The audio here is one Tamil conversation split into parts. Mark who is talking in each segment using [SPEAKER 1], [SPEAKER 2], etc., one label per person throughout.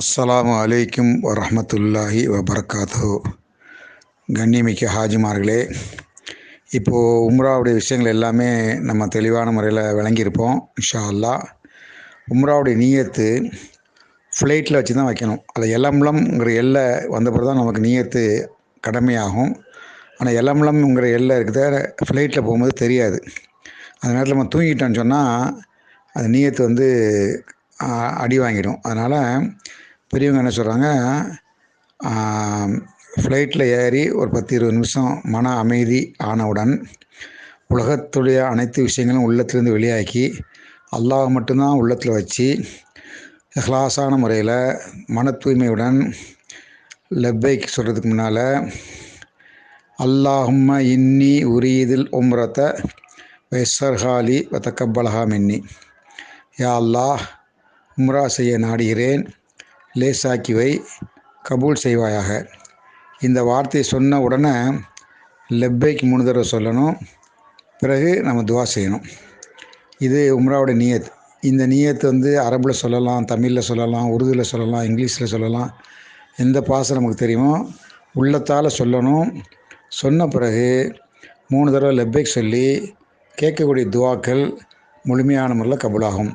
[SPEAKER 1] அஸ்ஸலாமு அலைக்கும் வரமத்துல்லாஹி வபர்காத்து கண்ணிமிக்க ஹாஜிமார்களே இப்போது உம்ராவுடைய விஷயங்கள் எல்லாமே நம்ம தெளிவான முறையில் விளங்கியிருப்போம் இன்ஷா அல்லாஹ் உம்ராவுடைய நீயத்து ஃப்ளைட்டில் வச்சு தான் வைக்கணும். அது எலம்லம்ங்கிற எல்லை வந்த பிறகு தான் நமக்கு நீயத்து கடமையாகும். ஆனால் எலம்லம்ங்கிற எல்லை இருக்குத ஃப்ளைட்டில் போகும்போது தெரியாது. அந்த நேரத்தில் நம்ம தூங்கிட்டோம்னு சொன்னால் அது நீயத்து வந்து அடி வாங்கிடும். அதனால் பெரியவங்க என்ன சொல்கிறாங்க ஃப்ளைட்டில் ஏறி ஒரு பத்து இருபது நிமிஷம் மன அமைதி ஆனவுடன் உலகத்துடைய அனைத்து விஷயங்களும் உள்ளத்திலேருந்து வெளியாக்கி அல்லாஹ் மட்டும்தான் உள்ளத்தில் வச்சு இஹ்லாஸான முறையில் மன தூய்மையுடன் லெப்பைக்கு சொல்கிறதுக்கு முன்னால் அல்லாஹும்ம இன்னி உரியதில் உம்ரத்தை வெஸ்ஸர்ஹாலி வத்தக்கப்பலஹா மின்னி. யா அல்லாஹ் உம்ரா செய்ய நாடுகிறேன். லேசாக்கிவை கபூல் செய்வாயாக. இந்த வார்த்தையை சொன்ன உடனே லெப்பைக்கு மூணு தடவை சொல்லணும். பிறகு நம்ம துவா செய்யணும். இது உம்ராவோட நியத். இந்த நியத் வந்து அரபில் சொல்லலாம் தமிழில் சொல்லலாம் உருதுவில் சொல்லலாம் இங்கிலீஷில் சொல்லலாம். எந்த பாசம் நமக்கு தெரியுமோ உள்ளத்தால் சொல்லணும். சொன்ன பிறகு மூணு தடவை லெப்பைக் சொல்லி கேட்கக்கூடிய துவாக்கள் முழுமையான முறையில் கபூலாகும்.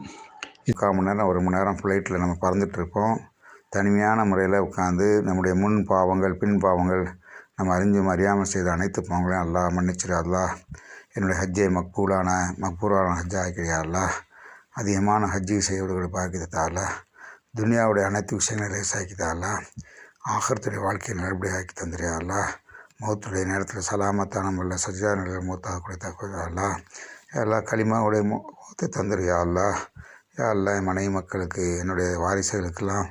[SPEAKER 2] முக்கால் மணி நேரம் ஒரு மணி நேரம் ஃப்ளைட்டில் நம்ம பறந்துட்டு இருப்போம். தனிமையான முறையில் உட்காந்து நம்முடைய முன் பாவங்கள் பின் பாவங்கள் நம்ம அறிஞ்சும் அறியாமல் செய்த அனைத்து பாவங்களையும் அல்லா மன்னிச்சிரு அல்லா என்னுடைய ஹஜ்ஜை மக்பூலான மக்பூரான ஹஜ்ஜா ஆக்கிறியா அல்லா அதிகமான ஹஜ்ஜி செய்வர்களை பார்க்கிதா துனியாவுடைய அனைத்து விஷயங்களை லேசாக்கிதா அல்லாஹ். ஆகரத்துடைய வாழ்க்கையை நல்லபடியாக ஆக்கி தந்துறியா மௌத்துடைய நேரத்தில் சலாமத்தான முறையில் சஜிதா நிலையில் மூத்தாக கூட எல்லா களிமாவுடைய மூத்தை தந்துறியா அல்லாஹ். யா என் மனைவி மக்களுக்கு என்னுடைய வாரிசுகளுக்கெல்லாம்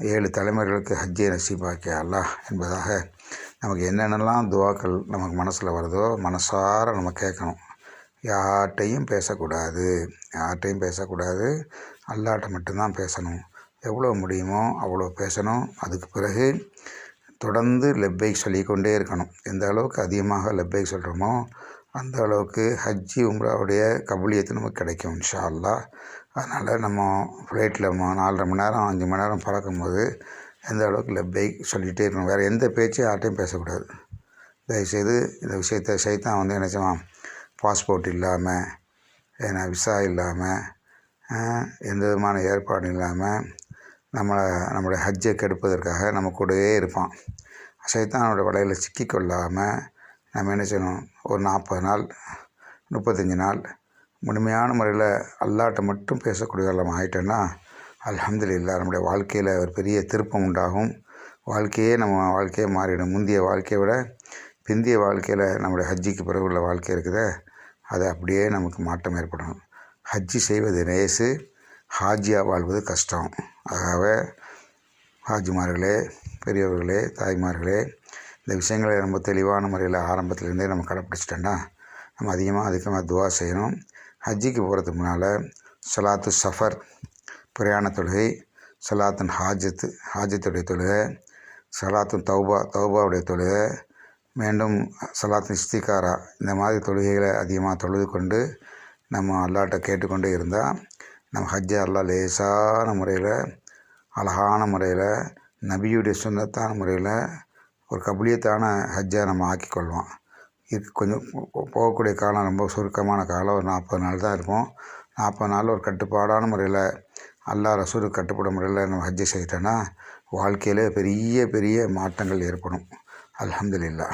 [SPEAKER 2] ஏழு தலைமுறைகளுக்கு ஹஜ்ஜை நசீபாக்கிய அல்லாஹ் என்பதாக நமக்கு என்னென்னலாம் துவாக்கள் நமக்கு மனசில் வருதோ மனசார நம்ம கேட்கணும். யார்கிட்டையும் பேசக்கூடாது. யார்கிட்டையும் பேசக்கூடாது. அல்லாட்ட மட்டும்தான் பேசணும். எவ்வளோ முடியுமோ அவ்வளோ பேசணும். அதுக்கு பிறகு தொடர்ந்து லெப்பைக் சொல்லிக்கொண்டே இருக்கணும். எந்த அளவுக்கு அதிகமாக லெப்பைக் சொல்கிறோமோ அந்த அளவுக்கு ஹஜ்ஜி உம்ராவுடைய கபூலியத்து நமக்கு கிடைக்கும் இன்ஷா அல்லா அதனால் நம்ம ஃப்ளைட்டில் நாலரை மணி நேரம் அஞ்சு மணி நேரம் பறக்கும்போது எந்த அளவுக்கு லெப்பைக் சொல்லிகிட்டே இருக்கணும். வேறு எந்த பேச்சும் யார்ட்டையும் பேசக்கூடாது. தயவுசெய்து இந்த விஷயத்தை சைத்தான் வந்து என்ன செய்வான்? பாஸ்போர்ட் இல்லாமல் ஏன்னா விசா இல்லாமல் எந்த விதமான ஏற்பாடு இல்லாமல் நம்மளை நம்மளுடைய ஹஜ்ஜை கெடுப்பதற்காக நம்ம கூடவே இருப்பான். சைத்தானோட வலையில் சிக்கிக்கொள்ளாமல் நம்ம என்ன செய்யணும்? ஒரு நாற்பது நாள் முப்பத்தஞ்சு நாள் முழுமையான முறையில் அல்லாட்ட மட்டும் பேசக்கூடிய நம்ம ஆகிட்டோன்னா அல்ஹம்துலில்லாஹ் நம்முடைய வாழ்க்கையில் ஒரு பெரிய திருப்பம் உண்டாகும். வாழ்க்கையே நம்ம வாழ்க்கையே மாறிடும். முந்தைய வாழ்க்கையை விட பிந்திய வாழ்க்கையில் நம்முடைய ஹஜ்ஜிக்கு பிறகு உள்ள வாழ்க்கை இருக்குத. அது அப்படியே நமக்கு மாற்றம் ஏற்படும். ஹஜ்ஜி செய்வது நேசு ஹாஜியாக வாழ்வது கஷ்டம். ஆகவே ஹாஜிமார்களே பெரியவர்களே தாய்மார்களே இந்த விஷயங்களை ரொம்ப தெளிவான முறையில் ஆரம்பத்துலேருந்தே நம்ம கடைப்பிடிச்சிட்டோன்னா நம்ம அதிகமாக அதிகமாக துவா செய்யணும். ஹஜ்ஜிக்கு போகிறதுக்கு முன்னால் சலாத்து சஃபர் பிரயாண தொழுகை சலாத்துன் ஹாஜத்து ஹாஜத்துடைய தொழுகை சலாத்துன் தௌபா தௌபாவுடைய தொழுகை மீண்டும் சலாத்துன் இஸ்திகாரா இந்த மாதிரி தொழுகைகளை அதிகமாக தொழுது கொண்டு நம்ம அல்லாட்ட கேட்டுக்கொண்டே இருந்தால் நம்ம ஹஜ்ஜை அல்லா லேசான முறையில் அழகான முறையில் நபியுடைய சுந்தத்தான முறையில் ஒரு கபலியத்தான ஹஜ்ஜை நம்ம ஆக்கிக்கொள்வோம். இது கொஞ்சம் போகக்கூடிய காலம் ரொம்ப சுருக்கமான காலம். ஒரு நாற்பது நாள் தான் இருக்கும். நாற்பது நாள் ஒரு கட்டுப்பாடான முறையில் அல்லாஹ் ரசூருக்கு கட்டுப்படும் முறையில் நம்ம ஹஜ்ஜை செய்துட்டோன்னா வாழ்க்கையிலே பெரிய பெரிய மாற்றங்கள் ஏற்படும். அலமதுல்லா